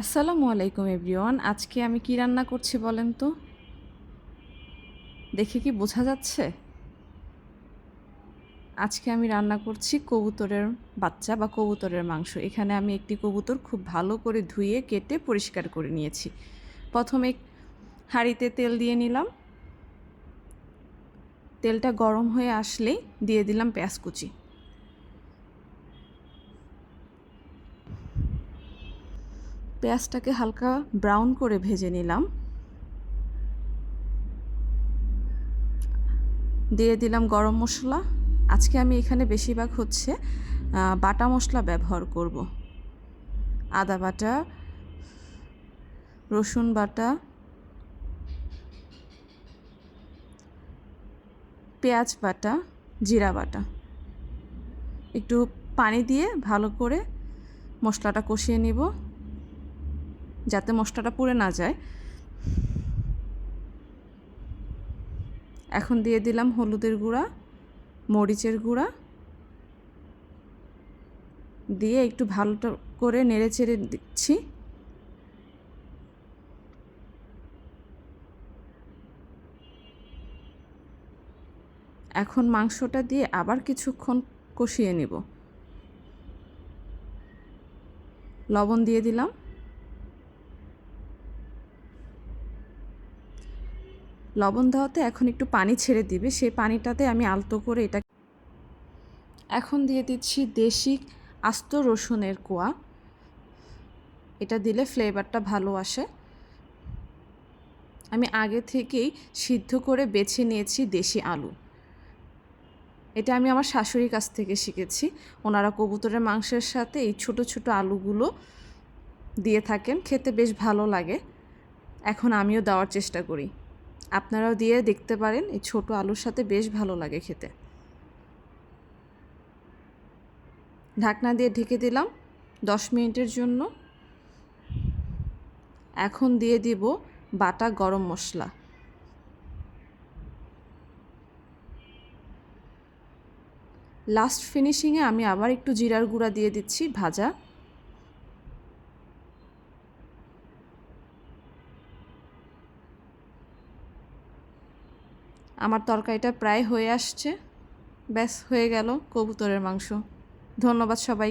আসসালামু আলাইকুম এভরিওয়ান, আজকে আমি কি রান্না করছি বলেন তো? দেখে কি বোঝা যাচ্ছে? আজকে আমি রান্না করছি কবুতরের বাচ্চা বা কবুতরের মাংস। এখানে আমি একটি কবুতর খুব ভালো করে ধুয়ে, কেটে পরিষ্কার করে নিয়েছি। প্রথমে হাঁড়িতে তেল দিয়ে নিলাম। তেলটা গরম হয়ে আসলেই দিয়ে দিলাম পেঁয়াজ কুচি। পেঁয়াজটাকে হালকা ব্রাউন করে ভেজে নিলাম। দিয়ে দিলাম গরম মশলা। আজকে আমি এখানে বেশিরভাগ হচ্ছে বাটা মশলা ব্যবহার করব। আদা বাটা, রসুন বাটা, পেঁয়াজ বাটা, জিরা বাটা। একটু পানি দিয়ে ভালো করে মশলাটা কষিয়ে নিব। যাতে মশলাটা পুড়ে না যায়। এখন দিয়ে দিলাম হলুদের গুঁড়া, মরিচের গুঁড়া। দিয়ে একটু ভালো করে নেড়ে চেড়ে দিচ্ছি। এখন মাংসটা দিয়ে আবার কিছুক্ষণ কষিয়ে নিব। লবণ দিয়ে দিলাম। লবণ দেওয়াতে এখন একটু পানি ছেড়ে দিবে। সেই পানিটাতে আমি আলতো করে এটা এখন দিয়ে দিচ্ছি দেশি আস্ত রসুনের কোয়া। এটা দিলে ফ্লেভারটা ভালো আসে। আমি আগে থেকেই সিদ্ধ করে বেছে নিয়েছি দেশি আলু। এটা আমি আমার শাশুড়ির কাছ থেকে শিখেছি। ওনারা কবুতরের মাংসের সাথে এই ছোট ছোট আলুগুলো দিয়ে থাকেন। খেতে বেশ ভালো লাগে। এখন আমিও দেওয়ার চেষ্টা করি। আপনারাও দিয়ে দেখতে পারেন, এই ছোট আলুর সাথে বেশ ভালো লাগে খেতে। ঢাকনা দিয়ে ঢেকে দিলাম দশ মিনিটের জন্য। এখন দিয়ে দিব বাটা গরম মশলা। লাস্ট ফিনিশিংয়ে আমি আবার একটু জিরার গুঁড়া দিয়ে দিচ্ছি ভাজা। আমার তরকারিটা প্রায় হয়ে আসছে। ব্যাস হয়ে গেল কবুতরের মাংস। ধন্যবাদ সবাই